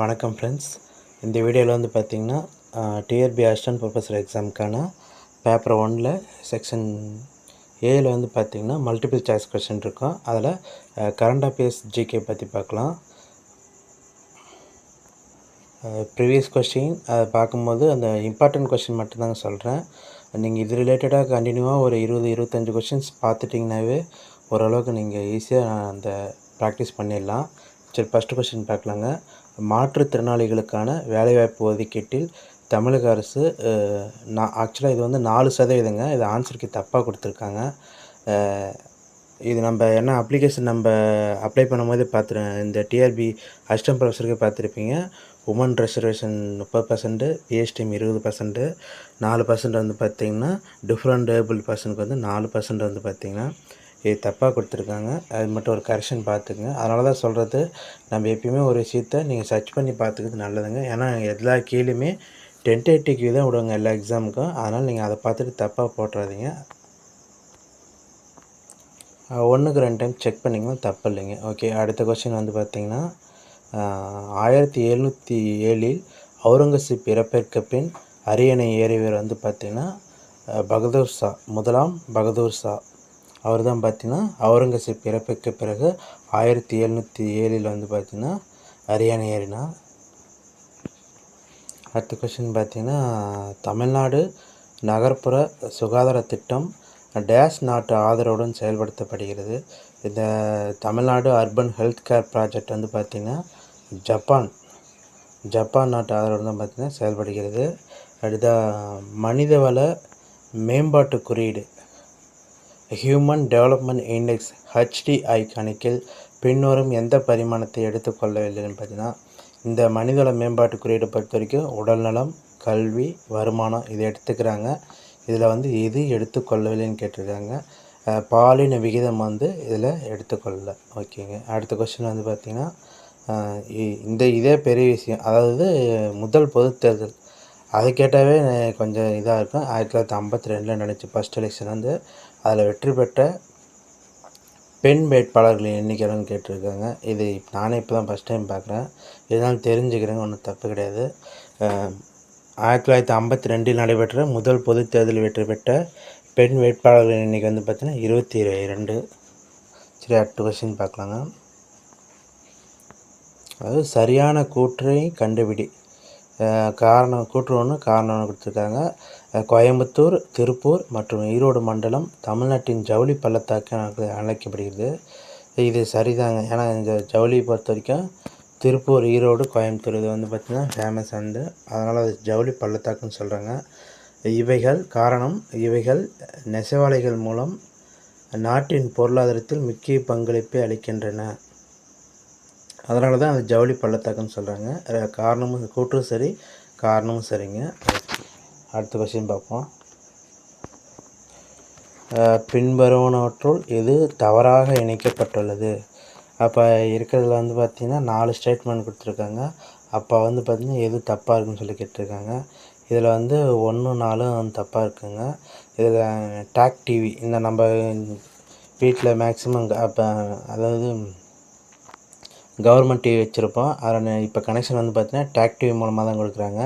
வணக்கம் ஃப்ரெண்ட்ஸ் இந்த வீடியோவில் வந்து பார்த்திங்கன்னா டிஆர்பி அசிஸ்டன்ட் ப்ரொஃபஸர் எக்ஸாமுக்கான பேப்பர் ஒனில் செக்ஷன் ஏயில் வந்து பார்த்திங்கன்னா மல்டிபிள் சாய்ஸ் கொஷின் இருக்கும். அதில் கரண்ட் அஃபேர்ஸ் ஜிகே பற்றி பார்க்கலாம் ப்ரீவியஸ் கொஷின் அதை பார்க்கும்போது அந்த இம்பார்ட்டண்ட் கொஷின் மட்டும்தாங்க சொல்கிறேன் நீங்கள் இது ரிலேட்டடாக கண்டினியூவாக ஒரு இருபது இருபத்தஞ்சி கொஷின்ஸ் பார்த்துட்டிங்கனாவே ஓரளவுக்கு நீங்கள் ஈஸியாக அந்த ப்ராக்டிஸ் பண்ணிடலாம். சரி ஃபஸ்ட்டு கொஸ்டின் பார்க்கலாங்க மாற்றுத்திறனாளிகளுக்கான வேலைவாய்ப்பு ஒதுக்கீட்டில் தமிழக அரசு நான் ஆக்சுவலாக இது வந்து நாலு சதவீதங்க. இது ஆன்சருக்கு தப்பாக கொடுத்துருக்காங்க. இது நம்ம என்ன அப்ளிகேஷன் நம்ம அப்ளை பண்ணும்போது பார்த்துரு இந்த டிஆர்பி அசிஸ்டன்ட் ப்ரொஃபஸருக்கு பார்த்துருப்பீங்க உமன் ரிசர்வேஷன் முப்பது பர்சன்ட்டு பிஎஸ்டிஎம் இருபது பர்சன்ட்டு நாலு பர்சன்ட் வந்து பார்த்திங்கன்னா டிஃப்ரெண்ட் ஏபிள் பர்சனுக்கு வந்து நாலு பர்சன்ட் வந்து பார்த்திங்கன்னா இது தப்பாக கொடுத்துருக்காங்க. அது மட்டும் ஒரு கரெக்ஷன் பார்த்துக்குங்க. அதனால தான் சொல்கிறது நம்ம எப்பயுமே ஒரு விஷயத்த நீங்கள் சர்ச் பண்ணி பார்த்துக்கிறது நல்லதுங்க. ஏன்னா எல்லா கீழேயுமே டென்டேட்டிவ் தான் விடுவாங்க எல்லா எக்ஸாமுக்கும் அதனால் நீங்கள் அதை பார்த்துட்டு தப்பாக போட்டுறாதீங்க. ஒன்றுக்கு ரெண்டு டைம் செக் பண்ணிங்கன்னா தப்பு இல்லைங்க. ஓகே அடுத்த கொஸ்டின் வந்து பார்த்தீங்கன்னா ஆயிரத்தி எழுநூற்றி ஏழில் அவுரங்கசீப் இறப்பிற்கு பின் அரியணை ஏறியவர் வந்து பார்த்திங்கன்னா பகதூர் ஷா முதலாம் பகதூர் ஷா அவர் தான் பார்த்தீங்கன்னா அவுரங்கசீப் பிறப்புக்கு பிறகு ஆயிரத்தி எழுநூற்றி ஏழில் வந்து பார்த்திங்கன்னா அரியணை ஏறினார். அடுத்த கொஷின் பார்த்தீங்கன்னா தமிழ்நாடு நகர்ப்புற சுகாதார திட்டம் டேஷ் நாட்டு ஆதரவுடன் செயல்படுத்தப்படுகிறது. இந்த Tamil Nadu urban health care project வந்து பார்த்திங்கன்னா ஜப்பான் ஜப்பான் நாட்டு ஆதரவுடன் தான் பார்த்திங்கன்னா செயல்படுகிறது. அடுத்த மனிதவள மேம்பாட்டு குறியீடு. ஹியூமன் டெவலப்மெண்ட் இண்டெக்ஸ் ஹெச்டிஐ கணக்கில் பின்வரும் எந்த பரிமாணத்தை எடுத்துக்கொள்ளவில்லைன்னு பார்த்தீங்கன்னா இந்த மனிதவள மேம்பாட்டு குறியீடு பொறுத்த வரைக்கும் உடல்நலம் கல்வி வருமானம் இதை எடுத்துக்கிறாங்க. இதில் வந்து எது எடுத்துக்கொள்ளவில்லைன்னு கேட்டிருக்காங்க. பாலின விகிதம் வந்து இதில் எடுத்துக்கொள்ளல. ஓகேங்க. அடுத்த கொஸ்டின் வந்து பார்த்திங்கன்னா இ- இந்த இதே பெரிய விஷயம் அதாவது முதல் பொது தேர்தல். அது கேட்டாவே கொஞ்சம் இதாக இருக்கும். ஆயிரத்தி தொள்ளாயிரத்தி ஐம்பத்தி ரெண்டில் நினச்சி ஃபஸ்ட் எலெக்ஷன் வந்து அதில் வெற்றி பெற்ற பெண் வேட்பாளர்களின் எண்ணிக்கைன்னு கேட்டிருக்காங்க. இது நானே இப்போ தான் ஃபஸ்ட் டைம் பார்க்குறேன். இதனால் தெரிஞ்சுக்கிறேங்க ஒன்றும் தப்பு கிடையாது. ஆயிரத்தி தொள்ளாயிரத்தி ஐம்பத்தி ரெண்டில் நடைபெற்ற முதல் பொது தேர்தலில் வெற்றி பெற்ற பெண் வேட்பாளர்களின் எண்ணிக்கை வந்து பார்த்திங்கன்னா இருபத்தி ரெண்டு சரி அடுத்த கொஸ்டின் பார்க்கலாங்க. அதாவது சரியான கூற்றை கண்டுபிடி காரணம் கூற்று ஒன்று காரணம் ஒன்று கொடுத்துருக்காங்க. கோயம்புத்தூர் திருப்பூர் மற்றும் ஈரோடு மண்டலம் தமிழ்நாட்டின் ஜவுளி பள்ளத்தாக்கு எனக்கு அழைக்கப்படுகிறது. இது சரிதாங்க. ஏன்னா இந்த ஜவுளியை பொறுத்த வரைக்கும் திருப்பூர் ஈரோடு கோயம்புத்தூர் இது வந்து பார்த்திங்கன்னா ஃபேமஸ் வந்து அதனால் அது ஜவுளி பள்ளத்தாக்குன்னு சொல்கிறாங்க இவைகள் காரணம் இவைகள் நெசவாளிகள் மூலம் நாட்டின் பொருளாதாரத்தில் முக்கிய பங்களிப்பை அளிக்கின்றன. அதனால தான் அது ஜவுளி பள்ளத்தாக்குன்னு சொல்கிறாங்க காரணமும் கூற்றும் சரி காரணமும் சரிங்க. அடுத்த கொஸ்டின் பார்ப்போம். பின்வருவனவற்றுள் எது தவறாக இணைக்கப்பட்டுள்ளது? அப்போ இருக்கிறதுல வந்து பார்த்திங்கன்னா நாலு ஸ்டேட்மெண்ட் கொடுத்துருக்காங்க. அப்போ வந்து பார்த்திங்கன்னா எது தப்பாக இருக்குன்னு சொல்லி கேட்டிருக்காங்க. இதில் வந்து ஒன்று நாலும் தப்பாக இருக்குங்க. இதில் டாக் டிவி இந்த நம்ம வீட்டில் மேக்ஸிமம் அப்போ அதாவது கவர்மெண்ட் டிவி வச்சுருப்போம். அதில் இப்போ கனெக்ஷன் வந்து பார்த்தீங்கன்னா டாக் டிவி மூலமாக தான் கொடுக்குறாங்க.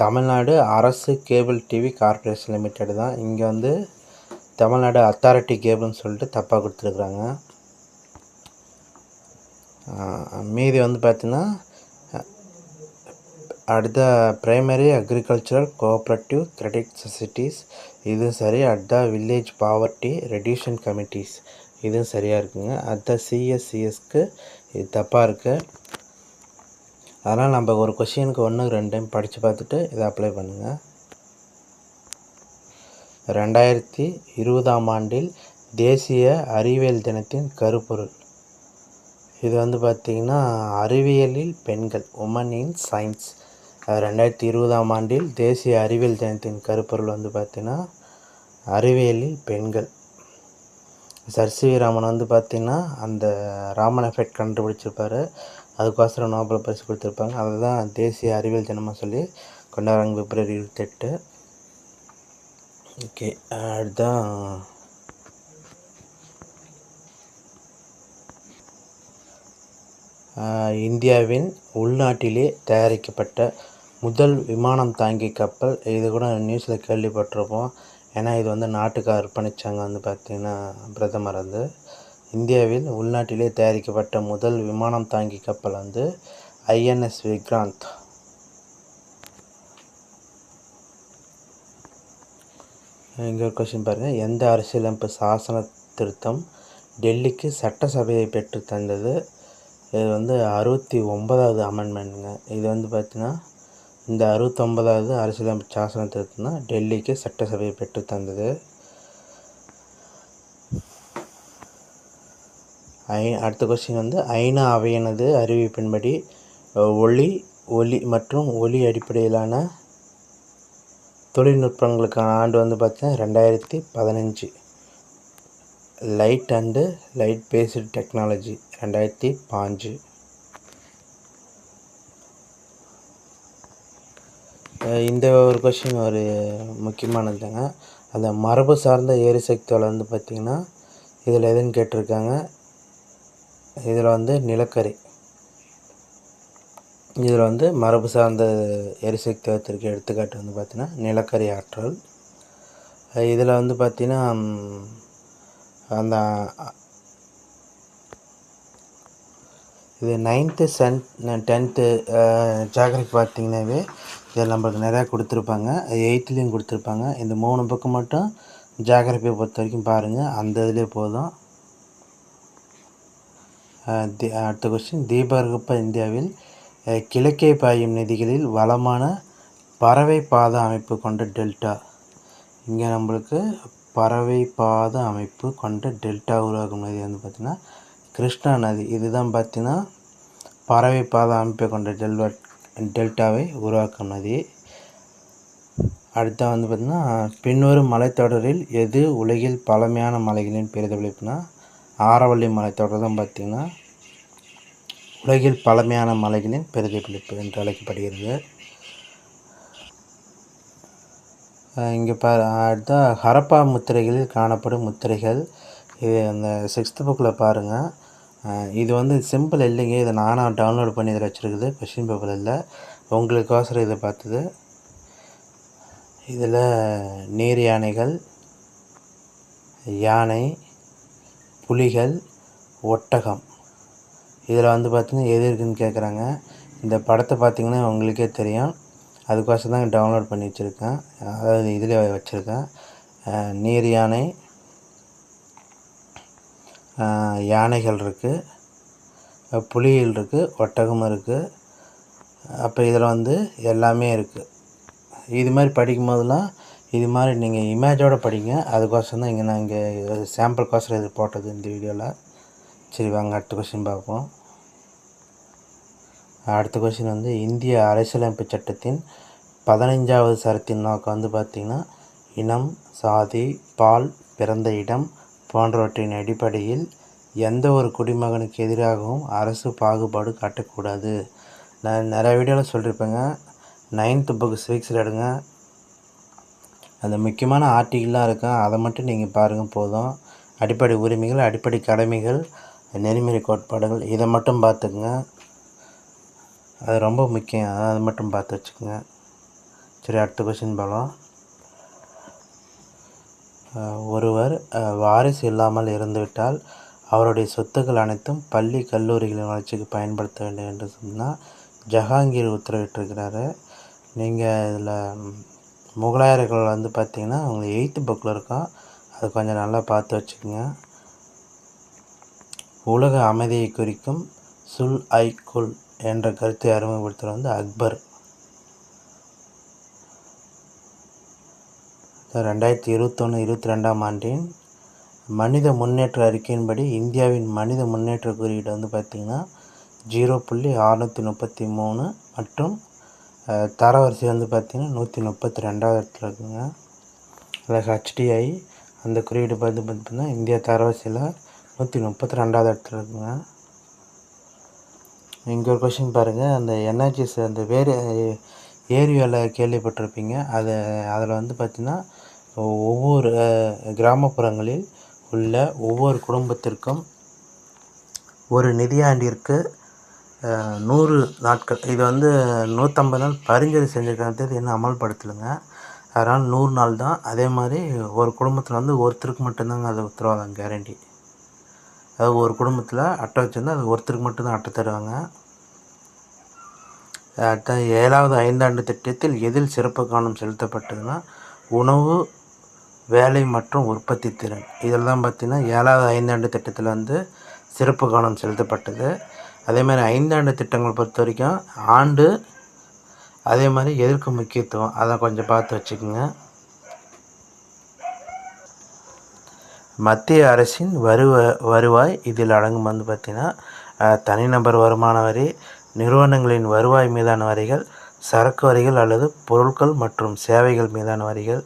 தமிழ்நாடு அரசு கேபிள் டிவி கார்ப்பரேஷன் லிமிடெட் தான். இங்கே வந்து தமிழ்நாடு அத்தாரிட்டி கேபிள்னு சொல்லிட்டு தப்பாக கொடுத்துருக்குறாங்க. மீதி வந்து பார்த்தீங்கன்னா அடுத்த primary agricultural cooperative credit societies இதுவும் சரி at the village poverty reduction committees இதுவும் சரியாக இருக்குங்க. அட் த சிஎஸ்சிஎஸ்க்கு இது தப்பாக இருக்குது அதனால் நம்ம ஒரு கொஷினுக்கு ஒன்று ரெண்டு டைம் படித்து பார்த்துட்டு இதை அப்ளை பண்ணுங்கள் ரெண்டாயிரத்தி இருபதாம் ஆண்டில் தேசிய அறிவியல் தினத்தின் கருப்பொருள். இது வந்து பார்த்திங்கன்னா அறிவியலில் பெண்கள் உமன் இன் சயின்ஸ் ரெண்டாயிரத்தி இருபதாம் ஆண்டில் தேசிய அறிவியல் தினத்தின் கருப்பொருள் வந்து பார்த்திங்கன்னா அறிவியலில் பெண்கள். சர் சி ராமன் வந்து பார்த்திங்கன்னா அந்த ராமன் எஃபெக்ட் கண்டுபிடிச்சிருப்பாரு. அதுக்கோசரம் நோபல் பரிசு கொடுத்துருப்பாங்க. அதுதான் தேசிய அறிவியல் தினமாக சொல்லி கொண்டாடுறாங்க. பிப்ரவரி இருபத்தெட்டு. ஓகே அதுதான் இந்தியாவின் உள்நாட்டிலே தயாரிக்கப்பட்ட முதல் விமானம் தாங்கி கப்பல். இது கூட நியூஸில் கேள்விப்பட்டிருப்போம். ஏன்னா இது வந்து நாட்டுக்கு அர்ப்பணித்தாங்க வந்து பார்த்திங்கன்னா பிரதமர் வந்து. இந்தியாவில் உள்நாட்டிலே தயாரிக்கப்பட்ட முதல் விமானம் தாங்கி கப்பல் வந்து ஐஎன்எஸ் விக்ராந்த். இங்கே ஒரு கொஸ்டின் பாருங்கள் எந்த அரசியலமைப்பு சாசன திருத்தம் டெல்லிக்கு சட்டசபையை பெற்று தந்தது? இது வந்து அறுபத்தி ஒன்பதாவது அமெண்ட்மெண்ட்டுங்க இது வந்து பார்த்திங்கன்னா இந்த அறுபத்தொம்பதாவது அரசியலமைப்பு சாசன திருத்தம் தான் டெல்லிக்கு சட்டசபையை பெற்று தந்தது. ஐ அடுத்த கொஸ்டின் வந்து ஐநா அவையினது அறிவிப்பின்படி ஒளி ஒலி மற்றும் ஒலி அடிப்படையிலான தொழில்நுட்பங்களுக்கான ஆண்டு வந்து பார்த்தீங்கன்னா ரெண்டாயிரத்தி பதினஞ்சு. Light and light based technology ரெண்டாயிரத்தி பாஞ்சு. இந்த ஒரு கொஷின் ஒரு முக்கியமானதுங்க. அந்த மரபு சார்ந்த எரிசக்தியில் வந்து பார்த்திங்கன்னா இதில் எதுன்னு கேட்டிருக்காங்க? இதில் வந்து நிலக்கரி. இதில் வந்து மரபு சார்ந்த எரிசக்தி எடுத்துக்காட்டு வந்து பார்த்திங்கன்னா நிலக்கரி ஆற்றல். இதில் வந்து பார்த்திங்கன்னா அந்த இது நைன்த்து சென் டென்த்து ஜாகிரஃபி பார்த்திங்கனாவே இதில் நம்மளுக்கு நிறையா கொடுத்துருப்பாங்க. எயித்துலேயும் கொடுத்துருப்பாங்க. இந்த மூணு புக்கு மட்டும் ஜாகிரபியை பொறுத்த வரைக்கும் பாருங்கள் அந்த இதுலேயே போதும். அடுத்த கொஸ்டின் தீபகற்ப இந்தியாவில் கிழக்கே பாயும் நதிகளில் வளமான பறவை பாத அமைப்பு கொண்ட டெல்டா. இங்கே நம்மளுக்கு பறவை பாத அமைப்பு கொண்ட டெல்டா உருவாக்கும் நதி வந்து பார்த்திங்கன்னா கிருஷ்ணா நதி. இதுதான் பார்த்திங்கன்னா பறவை பாத அமைப்பை கொண்ட டெல்வா டெல்டாவை உருவாக்கும் நதி. அடுத்த வந்து பார்த்திங்கன்னா பின்வரும் மலைத்தொடரில் எது உலகில் பழமையான மலைகளின் பிரதிபலிப்புனா ஆரவள்ளி மலைத்தொடர் தான் பார்த்திங்கன்னா உலகில் பழமையான மலைகளின் பிரதிபலிப்பு என்று அழைக்கப்படுகிறது. இங்கே பா அடுத்தா ஹரப்பா முத்திரைகளில் காணப்படும் முத்திரைகள் இது அந்த சிக்ஸ்த்து புக்கில் பாருங்கள் இது வந்து சிம்பிள் இல்லைங்க இதை நானாக டவுன்லோட் பண்ணி இதில் வச்சுருக்குது கொஷின் பேப்பர் இல்லை உங்களுக்கோசரம் இதை பார்த்தது. இதில் நீர் யானைகள் யானை புலிகள் ஒட்டகம். இதில் வந்து பார்த்திங்கன்னா எது இருக்குதுன்னு கேட்குறாங்க. இந்த படத்தை பார்த்திங்கன்னா உங்களுக்கே தெரியும். அதுக்கோசம் தான் டவுன்லோட் பண்ணி வச்சுருக்கேன். அதாவது இதில் வச்சுருக்கேன். நீர் யானை. யானைகள் இருக்குது புலிகள் இருக்குது ஒட்டகம் இருக்குது அப்போ இதில் வந்து எல்லாமே இருக்குது இது மாதிரி படிக்கும் போதெல்லாம் இது மாதிரி நீங்கள் இமேஜோடு படிங்க. அதுக்கோசரம் தான் இங்கே நான் இங்கே சாம்பிள்கோசரம் இது போட்டது இந்த வீடியோவில் சரி வாங்க அடுத்த கொஸ்டின் பார்ப்போம். அடுத்த கொஸ்டின் வந்து இந்திய அரசியலமைப்பு சட்டத்தின் பதினைஞ்சாவது சரத்தின் நோக்கம் வந்து பார்த்திங்கன்னா இனம் சாதி பால் பிறந்த இடம் போன்றவற்றின் அடிப்படையில் எந்த ஒரு குடிமகனுக்கு எதிராகவும் அரசு பாகுபாடு காட்டக்கூடாது. நான் நிறைய வீடியோவில் சொல்லியிருப்பேங்க நைன்த்து புக்கு சிவிக்ஸில் எடுங்க. அந்த முக்கியமான ஆர்டிகிள்லாம் இருக்கும் அதை மட்டும் நீங்கள் பாருங்கள் போதும். அடிப்படை உரிமைகள் அடிப்படை கடமைகள் நெறிமுறை கோட்பாடுகள் இதை மட்டும் பார்த்துக்குங்க. அது ரொம்ப முக்கியம் அதை மட்டும் பார்த்து வச்சுக்கோங்க. சரி அடுத்த கொஷின் போகலாம் ஒருவர் வாரிசு இல்லாமல் இருந்துவிட்டால் அவருடைய சொத்துக்கள் அனைத்தும் பள்ளி கல்லூரிகளின் வளர்ச்சிக்கு பயன்படுத்த வேண்டும் என்று சொன்னால் ஜஹாங்கீர் உத்தரவிட்டிருக்கிறாரு. நீங்கள் இதில் முகலாயர்கள் வந்து பார்த்திங்கன்னா அவங்க எயித்து புக்கில் இருக்கா அது கொஞ்சம் நல்லா பார்த்து வச்சுக்கோங்க. உலக அமைதியை குறிக்கும் சுல் ஐ குல் என்ற கருத்தை அறிமுகப்படுத்துகிற வந்து அக்பர். ரெண்டாயிரத்தி இருபத்தொன்று இருபத்தி ரெண்டாம் ஆண்டின் மனித முன்னேற்ற அறிக்கையின்படி இந்தியாவின் மனித முன்னேற்ற குறியீடு வந்து பார்த்திங்கன்னா ஜீரோ புள்ளி அறுநூற்றி முப்பத்தி மூணு மற்றும் தரவரிசை வந்து பார்த்திங்கன்னா நூற்றி முப்பத்தி ரெண்டாவது இடத்துல இருக்குங்க. அதில் ஹெச்டிஐ அந்த குறியீடு பார்த்து பார்த்திங்கன்னா இந்தியா தரவரிசையில் நூற்றி முப்பத்தி ரெண்டாவது இடத்துல இருக்குங்க. இங்கே ஒரு கொஷின் பாருங்கள் அந்த என்ஹெச்எஸ் அந்த வேறு ஏரியாவில் கேள்விப்பட்டிருப்பீங்க. அது அதில் வந்து பார்த்திங்கன்னா ஒவ்வொரு கிராமப்புறங்களில் உள்ள ஒவ்வொரு குடும்பத்திற்கும் ஒரு நிதியாண்டிற்கு நூறு நாட்கள். இது வந்து நூற்றம்பது நாள் பரிந்துரை செஞ்சுருக்காங்க இன்னும் அமல்படுத்தலைங்க. அதனால் நூறு நாள் தான். அதே மாதிரி ஒரு குடும்பத்தில் வந்து ஒருத்தருக்கு மட்டும்தாங்க அது உத்தரவாதம் கேரண்டி அதாவது ஒரு குடும்பத்தில் அட்டை வச்சுருந்தா அது ஒருத்தருக்கு மட்டும்தான் அட்டை தருவாங்க. அட்டை ஏழாவது ஐந்தாண்டு திட்டத்தில் எதில் சிறப்பு கவனம் செலுத்தப்பட்டதுன்னா உணவு வேலை மற்றும் உற்பத்தி திறன். இதெல்லாம் பார்த்திங்கன்னா ஏழாவது ஐந்தாண்டு திட்டத்தில் வந்து சிறப்பு கவனம் செலுத்தப்பட்டது. அதே மாதிரி ஐந்தாண்டு திட்டங்கள் பொறுத்த வரைக்கும் ஆண்டு அதே மாதிரி எதற்கு முக்கியத்துவம் அதை கொஞ்சம் பார்த்து வச்சுக்கோங்க. மத்திய அரசின் வருவ வருவாய் இதில் அடங்கும் வந்து பார்த்திங்கன்னா தனிநபர் வருமான வரி நிறுவனங்களின் வருவாய் மீதான வரிகள் சரக்கு வரிகள் அல்லது பொருட்கள் மற்றும் சேவைகள் மீதான வரிகள்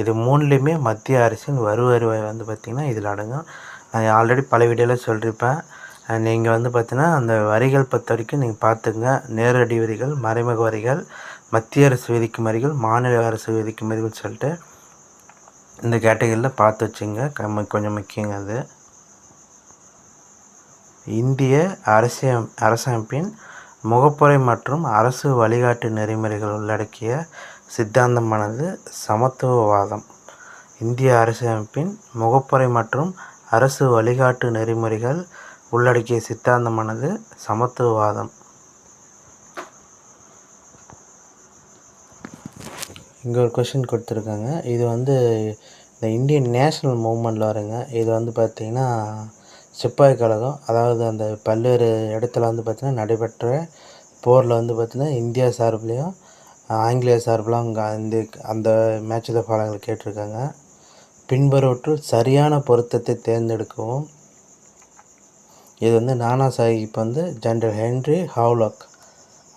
இது மூணுலேயுமே மத்திய அரசின் வரு வருவாய் வந்து பார்த்திங்கன்னா இதில் அடங்கும். நான் ஆல்ரெடி பல வீடியோவில் சொல்லியிருப்பேன். நீங்கள் வந்து பார்த்தீங்கன்னா அந்த வரிகள் பொறுத்த வரைக்கும் நீங்கள் பார்த்துங்க நேரடி வரிகள் மறைமுக வரிகள் மத்திய அரசு விதிக்கும் வரிகள் மாநில அரசு விதிக்கும் வரிகள் சொல்லிட்டு இந்த கேட்டகரியில் பார்த்து வச்சுங்க கம்ம கொஞ்சம் முக்கியங்க அது. இந்திய அரசியம் அரசமைப்பின் முகப்புரை மற்றும் அரசு வழிகாட்டு நெறிமுறைகள் உள்ளடக்கிய சித்தாந்தமானது சமத்துவவாதம். இந்திய அரசியமைப்பின் முகப்புரை மற்றும் அரசு வழிகாட்டு நெறிமுறைகள் உள்ளடக்கிய சித்தாந்தமானது சமத்துவவாதம். இங்கே ஒரு கொஷின் கொடுத்துருக்காங்க. இது வந்து இந்த இந்தியன் நேஷ்னல் மூமெண்ட்டில் வருங்க. இது வந்து பார்த்திங்கன்னா சிப்பாய் கழகம் அதாவது அந்த பல்வேறு இடத்துல வந்து பார்த்திங்கன்னா நடைபெற்ற போரில் வந்து பார்த்திங்கன்னா இந்தியா சார்புலேயும் ஆங்கிலேய சார்பிலும் அங்கே அந்த அந்த மேட்ச் கேட்டிருக்காங்க. பின்வருவற்றுள் சரியான பொருத்தத்தை தேர்ந்தெடுக்கவும் இது வந்து நானா சாஹிப் வந்து ஜென்ரல் ஹென்ரி ஹாவ்லாக்.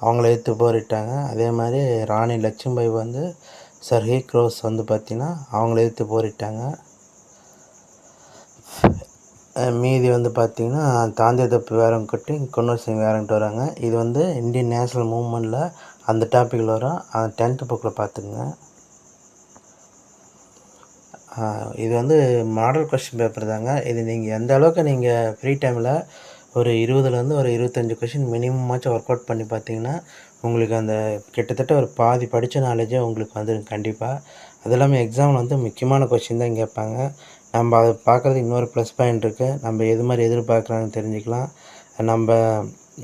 அவங்கள எடுத்து போரிட்டாங்க. அதே மாதிரி ராணி லட்சுமிபாய் வந்து சர் ஹீ க்ரோஸ் வந்து பார்த்திங்கன்னா அவங்கள எடுத்து போரிட்டாங்க. மீதி வந்து பார்த்திங்கன்னா தாந்திய தப்பு வேறங்கிட்ட குன்னூர் சிங் வேறங்கிட்டு வராங்க. இது வந்து இந்தியன் நேஷனல் மூமெண்ட்டில் அந்த டாப்பிக்கில் வரும். அந்த டென்த்து புக்கில் பார்த்துக்குங்க இது வந்து மாடல் கொஸ்டின் பேப்பர் தாங்க. இது நீங்கள் எந்த அளவுக்கு நீங்கள் ஃப்ரீ டைமில் ஒரு இருபதுலேருந்து ஒரு இருபத்தஞ்சி கொஷின் மினிமமாச்சும் ஒர்க் அவுட் பண்ணி பார்த்தீங்கன்னா உங்களுக்கு அந்த கிட்டத்தட்ட ஒரு பாதி படித்த நாலேஜே உங்களுக்கு வந்துடும் கண்டிப்பாக அது இல்லாமல் எக்ஸாமில் வந்து முக்கியமான கொஷின் தான் கேட்பாங்க. நம்ம அதை பார்க்குறது இன்னொரு ப்ளஸ் பாயிண்ட் இருக்குது நம்ம எது மாதிரி எதிர்பார்க்குறாங்கன்னு தெரிஞ்சுக்கலாம். நம்ம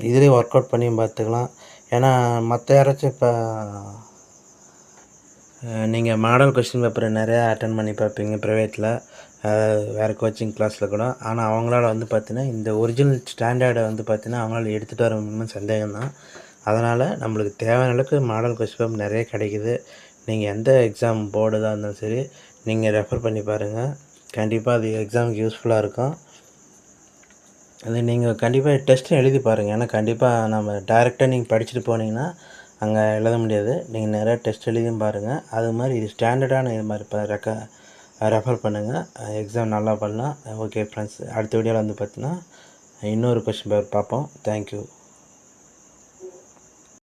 இதுலேயே ஒர்க் அவுட் பண்ணியும் பார்த்துக்கலாம் ஏன்னா மற்ற யாராச்சும் இப்போ நீங்கள் மாடல் கொஸ்டின் பேப்பர் நிறையா அட்டன் பண்ணி பார்ப்பீங்க ப்ரைவேட்டில் வேறு கோச்சிங் கிளாஸில் கூட. ஆனால் அவங்களால வந்து பார்த்தீங்கன்னா இந்த ஒரிஜினல் ஸ்டாண்டர்டை வந்து பார்த்தீங்கன்னா அவங்களால எடுத்துகிட்டு வர முடியும்னு சந்தேகம் தான் அதனால் நம்மளுக்கு தேவையான அளவுக்கு மாடல் கொஸ்டின் பேப்பர் நிறைய கிடைக்குது. நீங்கள் எந்த எக்ஸாம் போர்டுதாக இருந்தாலும் சரி நீங்கள் ரெஃபர் பண்ணி பாருங்கள் கண்டிப்பாக அது எக்ஸாமுக்கு யூஸ்ஃபுல்லாக இருக்கும். அது நீங்கள் கண்டிப்பாக டெஸ்ட்டும் எழுதி பாருங்கள் ஏன்னா கண்டிப்பாக நம்ம டேரெக்டாக நீங்கள் படிச்சுட்டு போனீங்கன்னா அங்கே எழுத முடியாது. நீங்கள் நிறையா டெஸ்ட் எழுதியும் பாருங்கள் அது மாதிரி இது ஸ்டாண்டர்டான இது மாதிரி இப்போ ரெக்க ரெஃபர் பண்ணுங்கள் எக்ஸாம் நல்லா பண்ணலாம் ஓகே ஃப்ரெண்ட்ஸ் அடுத்த வீடியோவில் வந்து பார்த்தீங்கன்னா இன்னொரு கொஸ்டின் பேர் பார்ப்போம். தேங்க்யூ